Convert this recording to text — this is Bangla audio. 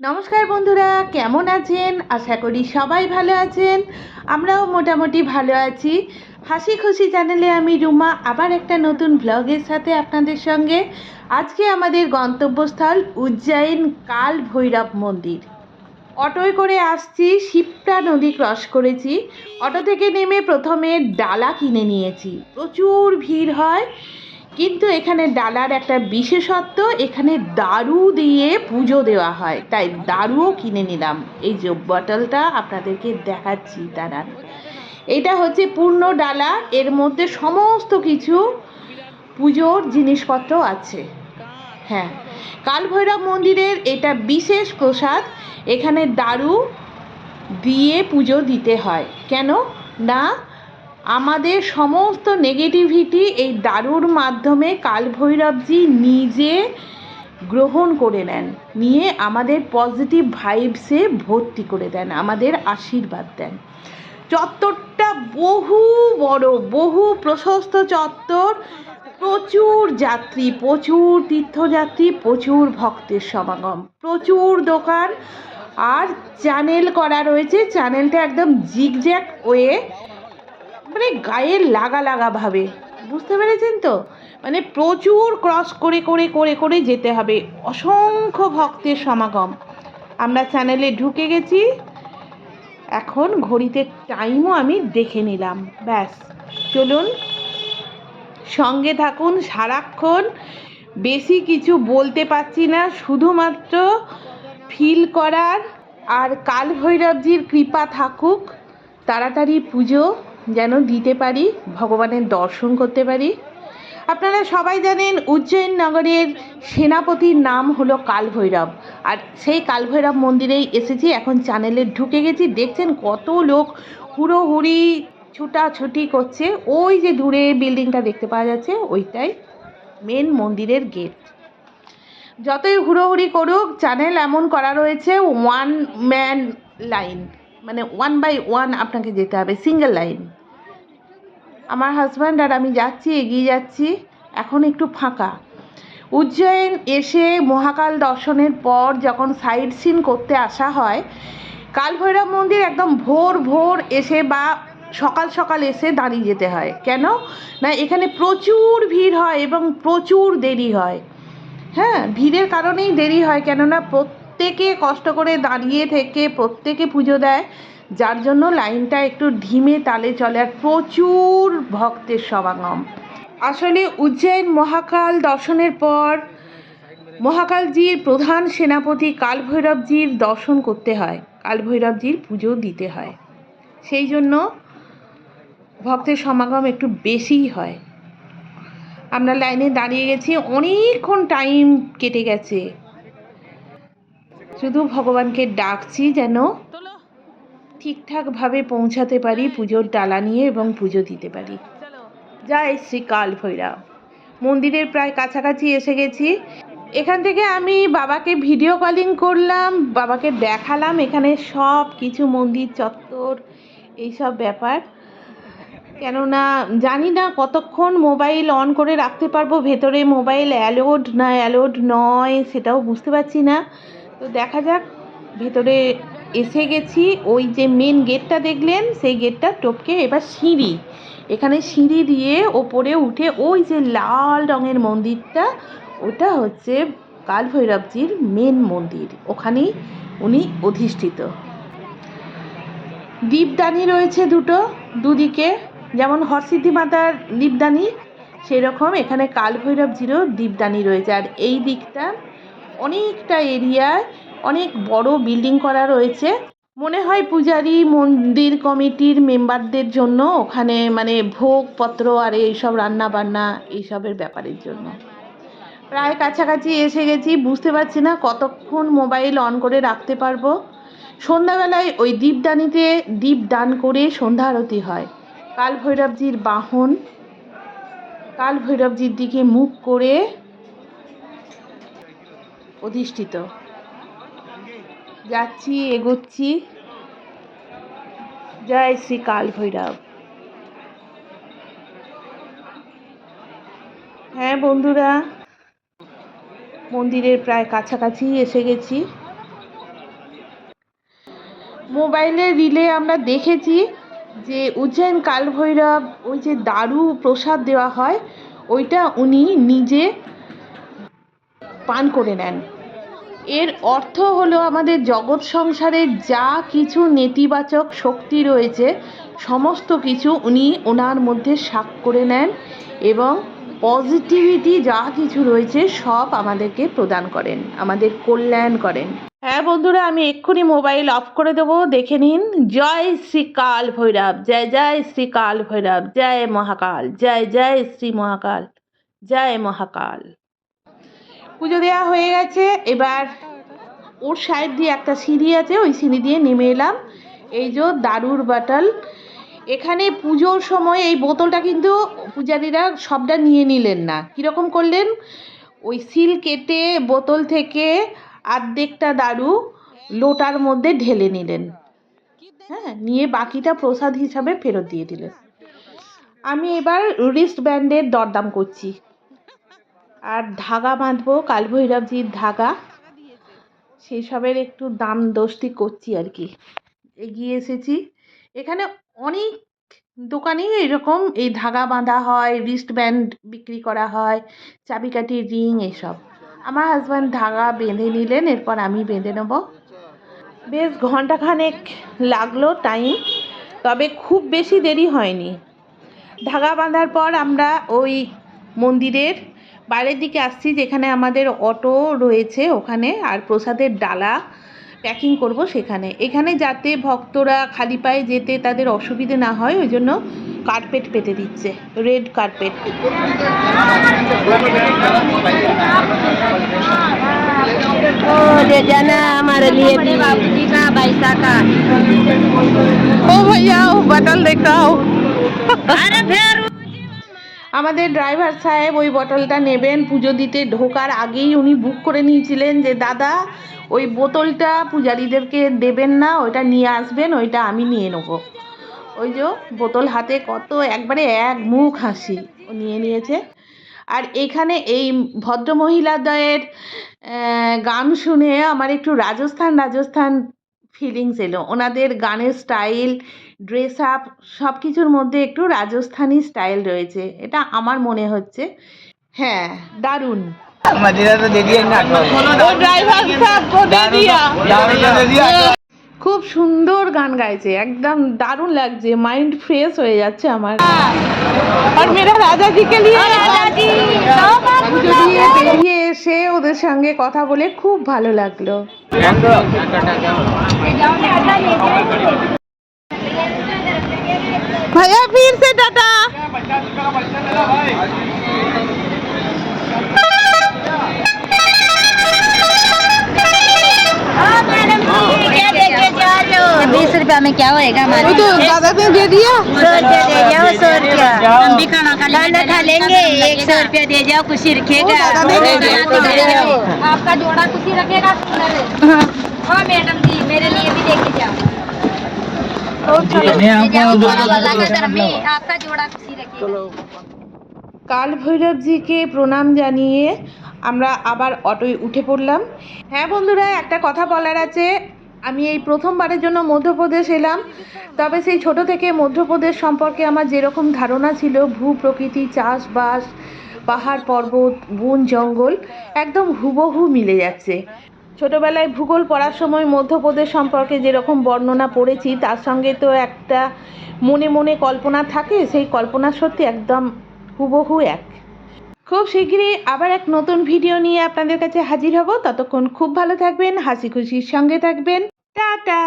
নমস্কার বন্ধুরা, কেমন আছেন? আশা করি সবাই ভালো আছেন। আমরাও মোটামুটি ভালো আছি। হাসি খুশি চ্যানেলে আমি রুমা, আবার একটা নতুন ব্লগের সাথে আপনাদের সঙ্গে। আজকে আমাদের গন্তব্যস্থল উজ্জয়িন কাল ভৈরব মন্দির। অটোয় করে আসছি, শিপ্রা নদী ক্রস করেছি। অটো থেকে নেমে প্রথমে ডালা কিনে নিয়েছি। প্রচুর ভিড় হয়। কিন্তু এখানে ডালার একটা বিশেষত্ব, এখানে দারু দিয়ে পুজো দেওয়া হয়। তাই দারুও কিনে নিলাম। এই যে বটলটা আপনাদেরকে দেখাচ্ছি, দাঁড়ান। এটা হচ্ছে পূর্ণ ডালা, এর মধ্যে সমস্ত কিছু পুজোর জিনিসপত্র আছে। হ্যাঁ কালভৈরব মন্দিরের এটা বিশেষ প্রসাদ, এখানে দারু দিয়ে পুজো দিতে হয়। কেন? না আমাদের সমস্ত নেগেটিভিটি এই দারুর মাধ্যমে কালভৈরবজি নিজে গ্রহণ করে নেন, নিয়ে আমাদের পজিটিভ ভাইবসে ভর্তি করে দেন, আমাদের আশীর্বাদ দেন। চত্বরটা বহু বড়, বহু প্রশস্ত চত্বর, প্রচুর যাত্রী, প্রচুর তীর্থযাত্রী, প্রচুর ভক্তের সমাগম, প্রচুর দোকান, আর চ্যানেল করা রয়েছে চ্যানেলটা একদম জিগজ্যাক ওয়ে মানে গায়ে লাগা লাগা ভাবে। বুঝতে পেরেছেন তো? মানে প্রচুর ক্রস করে করে করে করে যেতে হবে। অসংখ্য ভক্তের সমাগম। আমরা চ্যানেলে ঢুকে গেছি। এখন ঘড়িতে টাইমও আমি দেখে নিলাম। ব্যাস, চলুন। সঙ্গে থাকুন, সারাক্ষণ। বেশি কিছু বলতে পারছি না, শুধুমাত্র ফিল করার। আর কাল ভৈরবজির কৃপা থাকুক। তাড়াতাড়ি পুজো। যেন দিতে পারি, ভগবানের দর্শন করতে পারি। আপনারা সবাই জানেন উজ্জয়ন নগরের সেনাপতির নাম হলো কালভৈরব। আর সেই কালভৈরব মন্দিরেই এসেছি, এখন চ্যানেলে ঢুকে গেছি। দেখছেন কত লোক হুড়োহুড়ি, ছুটাছুটি করছে। ওই যে দূরে বিল্ডিংটা দেখতে পাওয়া যাচ্ছে, ওইটাই মেন মন্দিরের গেট যতই হুড়োহুড়ি করুক চ্যানেল এমন করা রয়েছে ওয়ান ম্যান লাইন মানে ওয়ান বাই ওয়ান আপনাকে যেতে হবে সিঙ্গেল লাইন আমার হাজব্যান্ড আর আমি যাচ্ছি, এগিয়ে যাচ্ছি। এখন একটু ফাঁকা। উজ্জয়ন এসে মহাকাল দর্শনের পর যখন সাইড সিন করতে আসা হয়, কালভৈরব মন্দির একদম ভোর ভোর এসে বা সকাল সকাল এসে দাঁড়িয়ে যেতে হয়। কেন? না, এখানে প্রচুর ভিড় হয় এবং প্রচুর দেরি হয়। হ্যাঁ ভিড়ের কারণেই দেরি হয়। কেননা প্রত্যেকে কষ্ট করে দাঁড়িয়ে থেকে প্রত্যেকে পুজো দেয়। যার জন্য লাইনটা একটু ধিমে তালে চলে আর প্রচুর ভক্তের সমাগম। আসলে উজ্জয়ন মহাকাল দর্শনের পর মহাকালজির প্রধান সেনাপতি কালভৈরবজির দর্শন করতে হয়, কালভৈরবজির পুজো দিতে হয়। সেই জন্য ভক্তের সমাগম একটু বেশিই হয়। আমরা লাইনে দাঁড়িয়ে গেছি, অনেকক্ষণ টাইম কেটে গেছে। শুধু ভগবানকে ডাকছি যেন ঠিকঠাকভাবে পৌঁছাতে পারি পুজোর ডালা নিয়ে এবং পুজো দিতে পারি। জয় শ্রী কাল ভৈরব মন্দিরের প্রায় কাছাকাছি এসে গেছি। এখান থেকে আমি বাবাকে ভিডিও কলিং করলাম বাবাকে দেখালাম এখানে সব কিছু মন্দির চত্বর এইসব ব্যাপার। কেননা জানি না কতক্ষণ মোবাইল অন করে রাখতে পারব ভেতরে মোবাইল অ্যালোড না অ্যালোড নয় সেটাও বুঝতে পারছি না। তো দেখা যাক ভেতরে এসে গেছি, ওই যে মেন গেটটা দেখলেন, সেই গেটটা টপকে এবার সিঁড়ি। এখানে সিঁড়ি দিয়ে ওপরে উঠে ওই যে লাল রঙের মন্দিরটা, ওটা হচ্ছে কাল ভৈরবজির মেন মন্দির। ওখানেই উনি অধিষ্ঠিত। দীপদানি রয়েছে দুটো, দুদিকে। যেমন হরসিদ্ধি মাতার দীপদানি, সেরকম এখানে কাল ভৈরবজিরও দীপদানি রয়েছে। আর এই দিকটা অনেকটা এরিয়ায় অনেক বড় বিল্ডিং করা রয়েছে। মনে হয় পূজারি মন্দির কমিটির মেম্বারদের জন্য ওখানে মানে ভোগপত্র আর এইসব রান্না বান্না এইসবের ব্যাপারের জন্য। প্রায় কাছাকাছি এসে গেছি, বুঝতে পারছি না কতক্ষণ মোবাইল অন করে রাখতে পারব। সন্ধ্যাবেলায় ওই দীপদানিতে দীপ দান করে সন্ধ্যা আরতি হয়। কাল ভৈরবজির বাহন, কাল ভৈরবজির দিকে মুখ করে অধিষ্ঠিত। যাচ্ছি, এগোচ্ছি। জয় শ্রী কাল ভৈরব হ্যাঁ বন্ধুরা, মন্দিরের প্রায় কাছাকাছি এসে গেছি। মোবাইলে রিলে আমরা দেখেছি যে উজ্জয়ন কালভৈরব, ওই যে দারু প্রসাদ দেওয়া হয়, ওইটা উনি নিজে পান করে নেন। এর অর্থ হলো আমাদের জগৎ সংসারে যা কিছু নেতিবাচক শক্তি রয়েছে, সমস্ত কিছু উনি ওনার মধ্যে সাক করে নেন এবং পজিটিভিটি যা কিছু রয়েছে সব আমাদেরকে প্রদান করেন, আমাদের কল্যাণ করেন। হ্যাঁ বন্ধুরা, আমি এক্ষুনি মোবাইল অফ করে দেবো, দেখে নিন। জয় শ্রী কাল ভৈরব, জয় জয় শ্রী কাল ভৈরব, জয় মহাকাল, জয় জয় শ্রী মহাকাল, জয় মহাকাল। পুজো দেওয়া হয়ে গেছে। এবার ওর সাইড দিয়ে একটা সিঁড়ি আছে, ওই সিঁড়ি দিয়ে নেমে এলাম। এই যে দারুর বাটাল। এখানে পুজোর সময় এই বোতলটা কিন্তু পূজারীরা সবটা নিয়ে নিলেন না। কীরকম করলেন? ওই সিল কেটে বোতল থেকে আর্ধেকটা দারু লোটার মধ্যে ঢেলে নিলেন। হ্যাঁ নিয়ে বাকিটা প্রসাদ হিসাবে ফেরত দিয়ে দিলেন। আমি এবার রিস্ট ব্যান্ডের দরদাম করছি। আর ধাগা বাঁধবো কালভৈরবজির ধাগা। সেই সবের একটু দাম দোস্তি করছি আর কি। এগিয়ে এসেছি। এখানে অনেক দোকানেই এরকম এই ধাগা বাঁধা হয় রিস্ট ব্যান্ড বিক্রি করা হয়, চাবিকাঠি রিং এসব। আমার হাজব্যান্ড ধাগা বেঁধে নিলেন, এরপর আমি বেঁধে নেব। বেশ ঘন্টাখানেক লাগল টাইম তবে খুব বেশি দেরি হয়নি। ধাগা বাঁধার পর আমরা ওই মন্দিরের বাইরের দিকে আসছি যেখানে আমাদের অটো রয়েছে ওখানে আর প্রসাদের ডালা প্যাকিং করব সেখানে। এখানে যাতে ভক্তরা খালি পায়ে যেতে তাদের অসুবিধে না হয় ওই জন্য কার্পেট পেতে দিচ্ছে রেড কার্পেট ও ভাইয়া ও দেখাও আমাদের ড্রাইভার সাহেব ওই বটলটা নেবেন পুজো দিতে ঢোকার আগেই উনি বুক করে নিয়েছিলেন যে দাদা ওই বোতলটা পূজারীদেরকে দেবেন না ওইটা নিয়ে আসবেন ওইটা আমি নিয়ে নেব। ওই যে বোতল হাতে কত একবারে এক মুখ হাসি নিয়ে নিয়েছে। আর এখানে এই ভদ্রমহিলাদ্বয়ের আহ, গান শুনে আমার একটু রাজস্থান রাজস্থান ফিলিংস এলো। ওনাদের গানের স্টাইল ড্রেস আপ সব কিছুর মধ্যে একটু রাজস্থানি স্টাইল রয়েছে। এটা আমার মনে হচ্ছে। হ্যাঁ দারুণ। খুব সুন্দর গান গাইছে একদম দারুণ লাগছে মাইন্ড ফ্রেশ হয়ে যাচ্ছে আমার। আর মেরা রাজা জি কে লিয়ে এসে ওদের সঙ্গে কথা বলে খুব ভালো লাগল। ভাইয়া ফিরছে টাটা। बीस रुपया में क्या होएगा हमारे ওই তো দাদা ने दे दिया सौ रुपया दे जाओ सौ रुपया हम भी खाना खा खाना खा लेंगे एक सौ रुपया दे जाओ खुशी रखिएगा ओ, दादा दे दे, दे जाओ। आपका जोड़ा खुशी रखेगा हाँ मैडम जी मेरे लिए भी लेके जाओ ले जाओ जोड़ा वाला का घर में आपका जोड़ा खुशी रखेगा কাল ভৈরবজিকে প্রণাম জানিয়ে আমরা আবার অটোয় উঠে পড়লাম হ্যাঁ বন্ধুরা একটা কথা বলার আছে আমি এই প্রথমবারের জন্য মধ্যপ্রদেশ এলাম, তবে সেই ছোট থেকে মধ্যপ্রদেশ সম্পর্কে আমার যেরকম ধারণা ছিল, ভূ প্রকৃতি, চাষবাস, পাহাড় পর্বত, বন, জঙ্গল, একদম হুবহু মিলে যাচ্ছে। ছোটবেলায় ভূগোল পড়ার সময় মধ্যপ্রদেশ সম্পর্কে যেরকম বর্ণনা পড়েছি, তার সঙ্গে তো একটা মনে মনে কল্পনা থাকে, সেই কল্পনা সত্যি একদম হুবহু এক। খুব শীঘ্রই আবার এক নতুন ভিডিও নিয়ে আপনাদের কাছে হাজির হব। ততক্ষণ খুব ভালো থাকবেন, হাসি খুশির সঙ্গে থাকবেন। টাটা